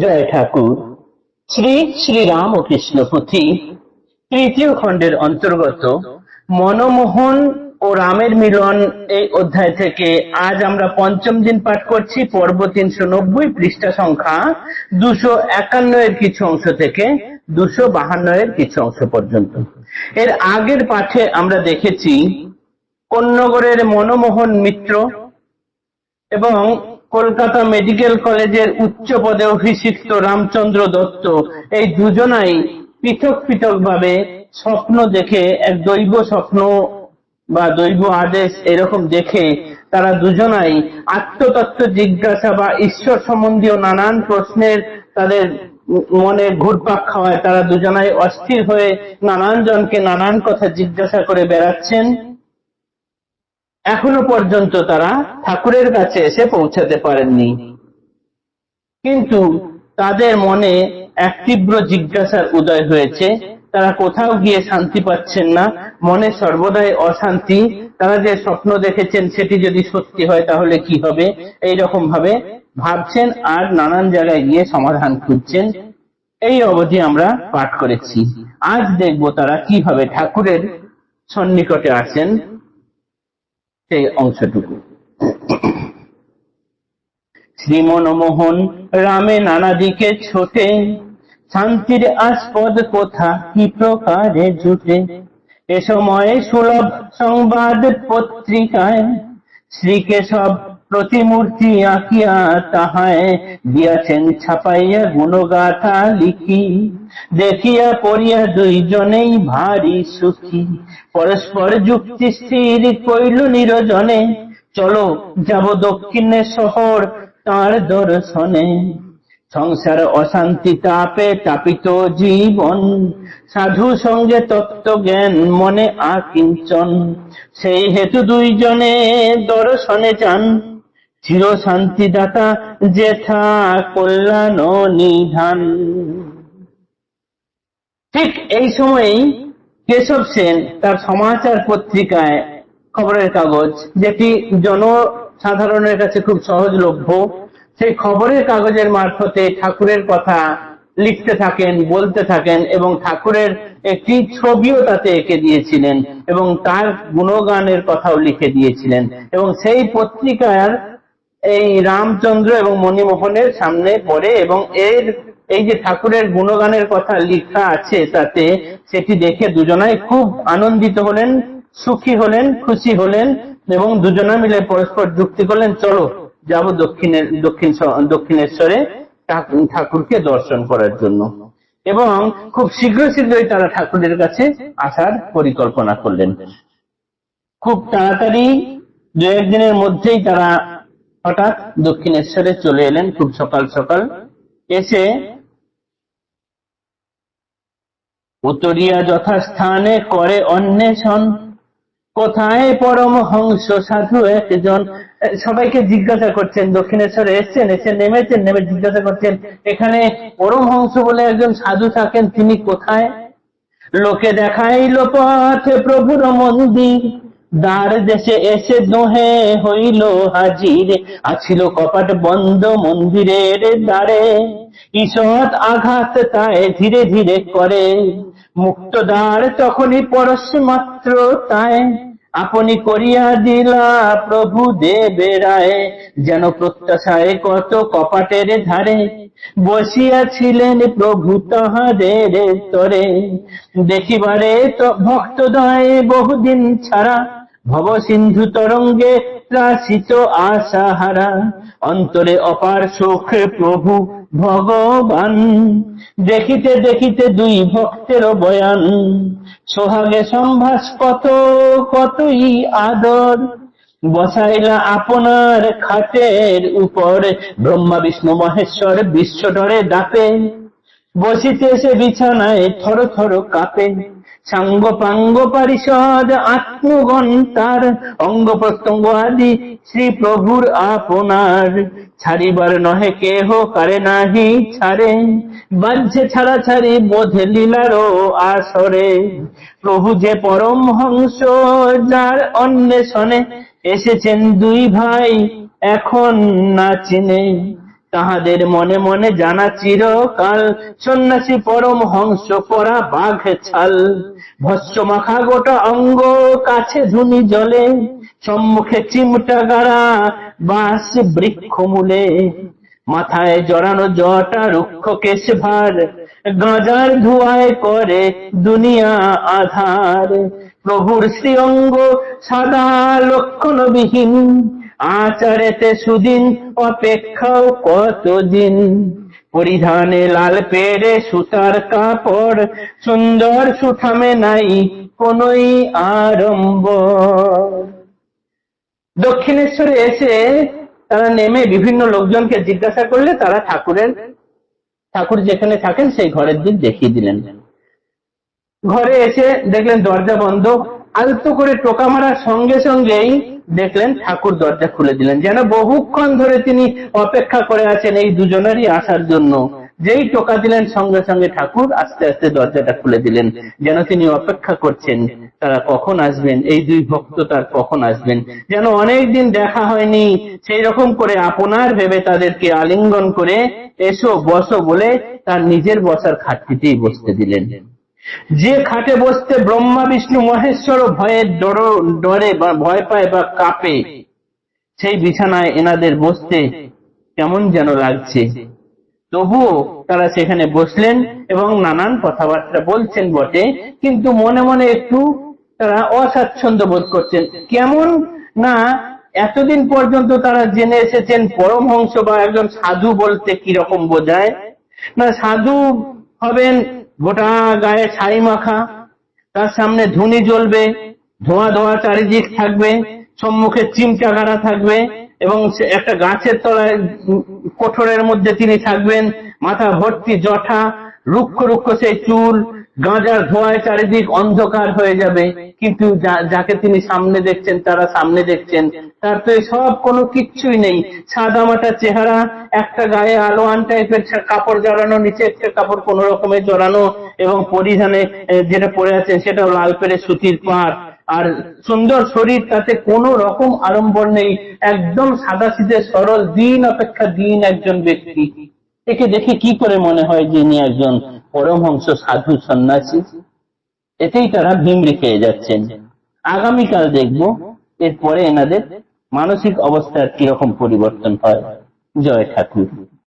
জয় ঠাকুর। শ্রী শ্রী রাম ও কৃষ্ণ পুঁথি তৃতীয় খণ্ডের অন্তর্গত মনমোহন ও রামের মিলন এই অধ্যায় থেকে আজ আমরা পঞ্চম দিন পাঠ করছি, পর্ব তিনশো নব্বই পৃষ্ঠা সংখ্যা দুশো একান্ন এর কিছু অংশ থেকে দুশো বাহান্ন এর কিছু অংশ পর্যন্ত। এর আগের পাঠে আমরা দেখেছি কন্যগরের মনমোহন মিত্র এবং কলকাতা মেডিকেল কলেজের উচ্চ পদে অভিষিক্ত রামচন্দ্র দত্ত। এই দুজনাই পৃথক পৃথক ভাবে স্বপ্ন দেখে, এক দৈব স্বপ্ন বা দৈব আদেশ এরকম দেখে তারা দুজনাই আত্মতত্ত্ব জিজ্ঞাসা বা ঈশ্বর সম্বন্ধীয় নানান প্রশ্নের তাদের মনে ঘুরপাক খাওয়ায়। তারা দুজনাই অস্থির হয়ে নানান জনকে নানান কথা জিজ্ঞাসা করে বেড়াচ্ছেন। এখনও পর্যন্ত তারা ঠাকুরের কাছে এসে পৌঁছাতে পারেননি। কিন্তু তাদের মনে এক তীব্র জিজ্ঞাসার উদয় হয়েছে। তারা কোথাও গিয়ে শান্তি পাচ্ছেন না। মনে সর্বদাই অশান্তি। তারা যে স্বপ্ন দেখেছেন, সেটি যদি সত্যি হয়, তাহলে কি হবে? এই রকম ভাবে ভাবছেন আর নানান জায়গায় গিয়ে সমাধান খুঁজছেন। এই অবধি আমরা পাঠ করেছি। আজ দেখব তারা কীভাবে ঠাকুরের সন্নিকটে আসেন। সেই অংশটুকু। শ্রী মনমোহন রামে নানা দিকে ছোটে, শান্তির আস্পদ কোথা কি প্রকারে জুটে? এ সময় সুলভ সংবাদ পত্রিকায় শ্রীকেশব প্রতিমূর্তি আঁকিয়া তাহায় দিয়াছেন ছাপাইয়া গুণগাথা লিখি। দেখিয়া পড়িয়া দুইজনেই ভারী সুখী। পরস্পর যুক্তি স্থির কইল নিরজনে, চলো যাব দক্ষিণে শহর তার দর্শনে। সংসার অশান্তি তাপে তাপিত জীবন। সাধু সঙ্গে তত্ত্ব জ্ঞান মনে আকিঞ্চন। সেই হেতু দুইজনে দর্শনে যান। চির শান্তিদাতা জেঠা কল্যাণ নিধান। ঠিক এই সময়েই কেশব সেন তার সমাচার পত্রিকায় খবরের কাগজ, যেটি জনসাধারণের কাছে খুব সহজলভ্য, সেই খবরের কাগজের মারফতে ঠাকুরের কথা লিখতে থাকেন, বলতে থাকেন এবং ঠাকুরের একটি ছবিও তাতে এঁকে দিয়েছিলেন এবং তার গুণগানের কথাও লিখে দিয়েছিলেন এবং সেই পত্রিকার এই রামচন্দ্র এবং মণিমোহনের সামনে পড়ে এবং এর, এই যে ঠাকুরের গুণগানের কথা লেখা আছে তাতে, সেটি দেখে দুজনাই খুব আনন্দিত হলেন, সুখী হলেন, খুশি হলেন এবং দুজনা মিলে পরস্পর যুক্তি করলেন, চলো যাব দক্ষিণের দক্ষিণ দক্ষিণেশ্বরে ঠাকুরকে দর্শন করার জন্য। এবং খুব শীঘ্র শীঘ্রই তারা ঠাকুরের কাছে আসার পরিকল্পনা করলেন। খুব তাড়াতাড়ি দু একদিনের মধ্যেই তারা হঠাৎ দক্ষিণেশ্বরে চলে এলেন খুব সকাল সকাল। এসে উত্তরিয়া যথাস্থানে করে অন্বেষণ। কোথায় পরম হংস সাধু একজন? সবাইকে জিজ্ঞাসা করছেন, দক্ষিণেশ্বরে এসছেন? এসে নেমেছেন, নেমে জিজ্ঞাসা করছেন, এখানে পরমহংস বলে একজন সাধু থাকেন, তিনি কোথায়? লোকে দেখাইল পথে প্রভুর মন্দির। দ্বার দেশে এসে দোহে হইল হাজির, আছিল কপাট বন্ধ মন্দিরের দ্বারে। ঈষৎ আঘাত তাই ধীরে ধীরে করে। মুক্ত দ্বার তখনই পরশ মাত্র তাই আপনি করিয়া দিলা প্রভু দেবেরায়, যেন প্রত্যাশায় কত কপাটের ধারে। বসিয়াছিলেন প্রভু তাহাদের তরে। দেখিবারে তো ভক্তদয় বহুদিন ছাড়া ভব সিন্ধু তরঙ্গে ত্রাসিত আশাহারা, অন্তরে অপার সুখ প্রভু ভগবান। দেখিতে দেখিতে দুই ভক্তের বয়ান, সোহাগে সম্ভাস কত, কতই আদর। বসাইলা আপনার খাটের উপর ব্রহ্মা, বিষ্ণু, মহেশ্বর বিশ্বডরে ডাকে বসিতে সে বিছানায় থর থর কাঁপে। সাঙ্গ পাঙ্গ পারিষদ আত্মগণ তার অঙ্গ প্রত্যঙ্গ আদি শ্রী প্রভুর আপনার। ছাড়িবার নহে কেহ, কারে নাহি ছাড়ে। বাহ্যে ছাড়া ছাড়ি বোধে লীলারও আসরে। প্রভু যে পরম হংস, যার অন্বেষণে এসেছেন দুই ভাই, এখন না চিনে। তাহাদের মনে মনে জানা চিরকাল। সন্ন্যাসী পরম হংস পরা বাঘ ছাল। ভস্য মাখা গোটা অঙ্গ কাছে ধুনি জলে। সম্মুখে চিমটা গাড়া বাস বৃক্ষ মূলে। মাথায় জড়ানো জটা রুক্ষ কেশ ভার। গাঁজার ধুয়ায় করে দুনিয়া আধার। প্রভুর শ্রী অঙ্গ সাদা লক্ষণবিহীন। আচারেতে সুদিন, অপেক্ষাও কতদিন? পরিধানে লাল পেড়ে সুতার কাপড়, সুন্দর সুঠামে নাই কোনই আরম্ভ দক্ষিণেশ্বরে এসে তারা নেমে বিভিন্ন লোকজনকে জিজ্ঞাসা করলে তারা ঠাকুরের, ঠাকুর যেখানে থাকেন সেই ঘরের দিক দেখিয়ে দিলেন। ঘরে এসে দেখলেন দরজা বন্ধ, আলতো করে টোকা মারার সঙ্গে সঙ্গেই দেখলেন, ঠাকুর দরজা খুলে দিলেন। যেন বহুক্ষণ ধরে তিনি অপেক্ষা করে আছেন এই দুজনেরই আসার জন্য। যেই টোকা দিলেন, সঙ্গে সঙ্গে ঠাকুর আস্তে আস্তে দরজাটা খুলে দিলেন। যেন তিনি অপেক্ষা করছেন, তারা কখন আসবেন? এই দুই ভক্ত তার কখন আসবেন? যেন অনেক দিন দেখা হয়নি। সেই রকম করে আপনার ভেবে তাদেরকে আলিঙ্গন করে এসো, বসো বলে তার নিজের বসার খাটটিতেই বসতে দিলেন। যে খাটে বসতে ব্রহ্মা, বিষ্ণু, মহেশ্বর ভয়ের ডর ভয় পায় বা কাঁপে, সেই বিছানায় এনাদের বসতে কেমন যেন লাগছে। তবুও তারা সেখানে বসলেন এবং নানান কথাবার্তা বলছেন বটে, কিন্তু মনে মনে একটু তারা অস্বাচ্ছন্দ্য বোধ করছেন। কেমন না এতদিন পর্যন্ত তারা জেনে এসেছেন পরমহংস বা একজন সাধু বলতে কি রকম বোঝায়। না, সাধু হবেন গোটা গায়ে ছাই মাখা, তার সামনে ধুনি জ্বলবে, ধোঁয়া ধোঁয়া চারিদিক থাকবে, সম্মুখে চিমটা গাড়া থাকবে এবং একটা গাছের তলায় কোঠরের মধ্যে তিনি থাকবেন, মাথা ভর্তি জঠা, রুক্ষ রুক্ষ সেই চুল গাঁজার ধোঁয়ায় চারিদিক অন্ধকার হয়ে যাবে। কিন্তু যাকে তিনি সামনে দেখছেন, তারা সামনে দেখছেন। তার তো সব কোনো কিচ্ছুই নেই। সাদা মাটা চেহারা, একটা গায়ে আলোয়ান টাইপের কাপড় জড়ানো, নিচে একটা কাপড় কোন রকমের জড়ানো এবং পরিধানে যেটা পরে আছেন সেটা লাল পেরে সুতির পাড়। আর সুন্দর শরীর, তাতে কোনো রকম আড়ম্বর নেই। একদম সাদা সিধে সরল, দিন অপেক্ষা দিন একজন ব্যক্তি। একে দেখে কি করে মনে হয় যে ইনি একজন পরমহংস সাধু সন্ন্যাসী, এতেই তারা ভিমড়ি খেয়ে যাচ্ছেন। আগামীকাল দেখব এরপরে এনাদের মানসিক অবস্থার কীরকম পরিবর্তন হয়। জয় ঠাকুর।